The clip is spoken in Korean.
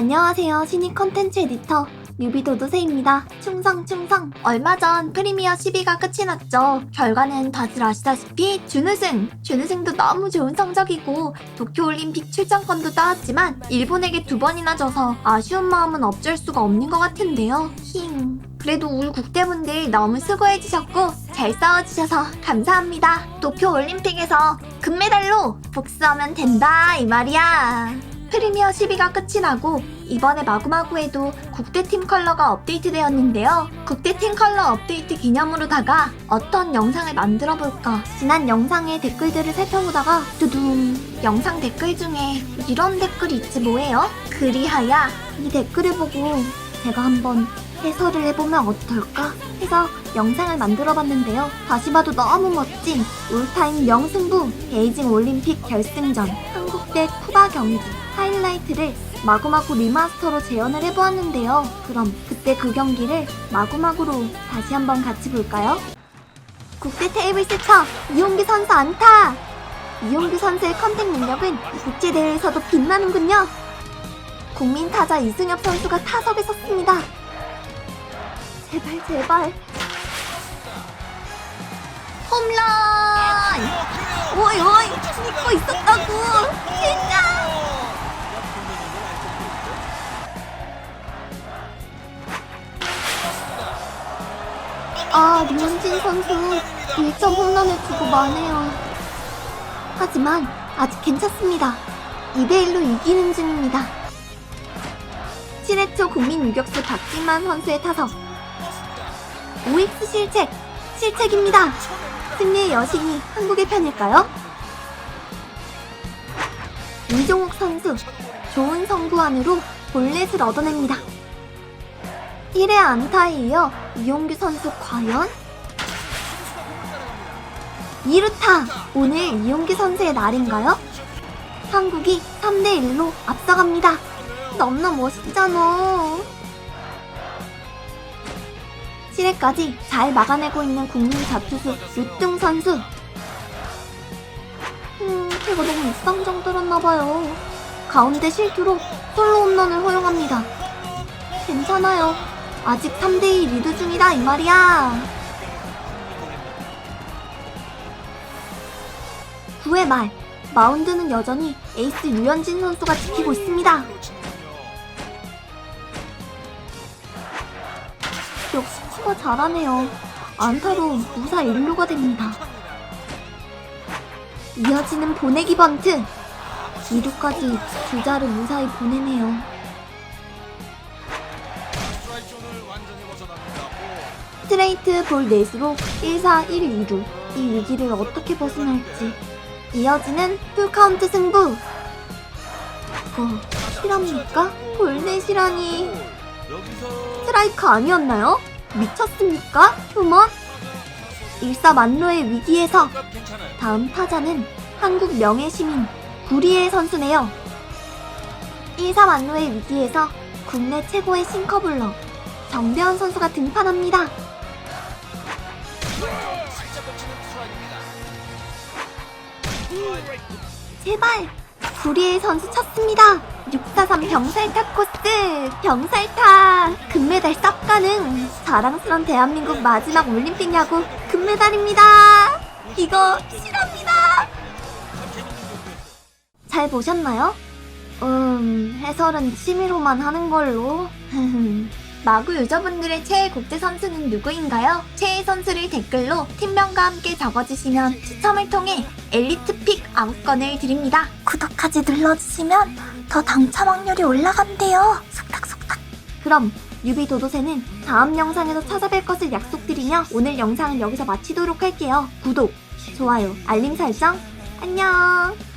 안녕하세요. 신입 컨텐츠 에디터 뉴비도도새입니다. 충성 충성. 얼마 전 프리미어 12가 끝이 났죠. 결과는 다들 아시다시피 준우승. 준우승도 너무 좋은 성적이고 도쿄올림픽 출전권도 따왔지만 일본에게 두 번이나 져서 아쉬운 마음은 어쩔 수가 없는 것 같은데요. 힝. 그래도 울 국대분들 너무 수고해주셨고 잘 싸워주셔서 감사합니다. 도쿄올림픽에서 금메달로 복수하면 된다 이 말이야. 프리미어 12가 끝이 나고 이번에 마구마구에도 국대팀 컬러가 업데이트되었는데요. 국대팀 컬러 업데이트 기념으로다가 어떤 영상을 만들어 볼까? 지난 영상의 댓글들을 살펴보다가 두둥 영상 댓글 중에 이런 댓글이 있지 뭐예요? 그리하여 이 댓글을 보고 제가 한번 해설을 해보면 어떨까 해서 영상을 만들어 봤는데요. 다시 봐도 너무 멋진 올타임 명승부 베이징 올림픽 결승전 한국 대 쿠바 경기 하이라이트를 마구마구 리마스터로 재현을 해보았는데요. 그럼 그때 그 경기를 마구마구로 다시 한번 같이 볼까요? 국대 테이블 세터 이용규 선수 안타! 이용규 선수의 컨택 능력은 국제대회에서도 빛나는군요. 국민 타자 이승엽 선수가 타석에 섰습니다. 제발 제발 홈런! 오이 오이 믿고 있었다고 진짜! 아 류현진 선수 1점 홈런을 주고 마네요. 하지만 아직 괜찮습니다. 2대1로 이기는 중입니다. 7회 초 국민 유격수 박진만 선수의 타석. OX 실책, 실책입니다. 승리의 여신이 한국의 편일까요? 이종욱 선수, 좋은 성구 안으로 볼넷을 얻어냅니다. 1회 안타에 이어 이용규 선수 과연? 2루타! 오늘 이용규 선수의 날인가요? 한국이 3대1로 앞서갑니다. 너무나 멋있잖아. 7회까지 잘 막아내고 있는 국민 자투수 유뚱 선수. 음, 제가 너무 일상정 들었나봐요. 가운데 실투로 솔로 홈런을 허용합니다. 괜찮아요. 아직 3대2 리드 중이다, 이 말이야. 9회 말, 마운드는 여전히 에이스 유현진 선수가 지키고 있습니다. 역시 키가 잘하네요. 안타로 무사 1루가 됩니다. 이어지는 보내기 번트. 2루까지 주자를 무사히 보내네요. 스트레이트 볼 넷으로 1사 1, 2루. 이 위기를 어떻게 벗어날지. 이어지는 풀카운트 승부. 뭐, 실합니까? 볼 넷이라니. 스트라이크 아니었나요? 미쳤습니까? 휴먼? 일사만로의 위기에서 다음 타자는 한국 명예시민 구리의 선수네요. 일사만로의 위기에서 국내 최고의 싱커블러 정대현 선수가 등판합니다. 제발 구리의 선수 쳤습니다. 643 병살타 코스 병살타 금메달 쌉 가능 자랑스런 대한민국 마지막 올림픽 야구 금메달입니다. 이거 실합니다. 잘 보셨나요? 음 해설은 취미로만 하는 걸로. 마구 유저분들의 최애 국제 선수는 누구인가요? 최애 선수를 댓글로 팀명과 함께 적어주시면 추첨을 통해 엘리트 픽 9건을 드립니다. 구독하지 눌러주시면 더 당첨 확률이 올라간대요. 속닥속닥. 그럼 유비 도도새는 다음 영상에서 찾아뵐 것을 약속드리며 오늘 영상은 여기서 마치도록 할게요. 구독, 좋아요, 알림 설정, 안녕!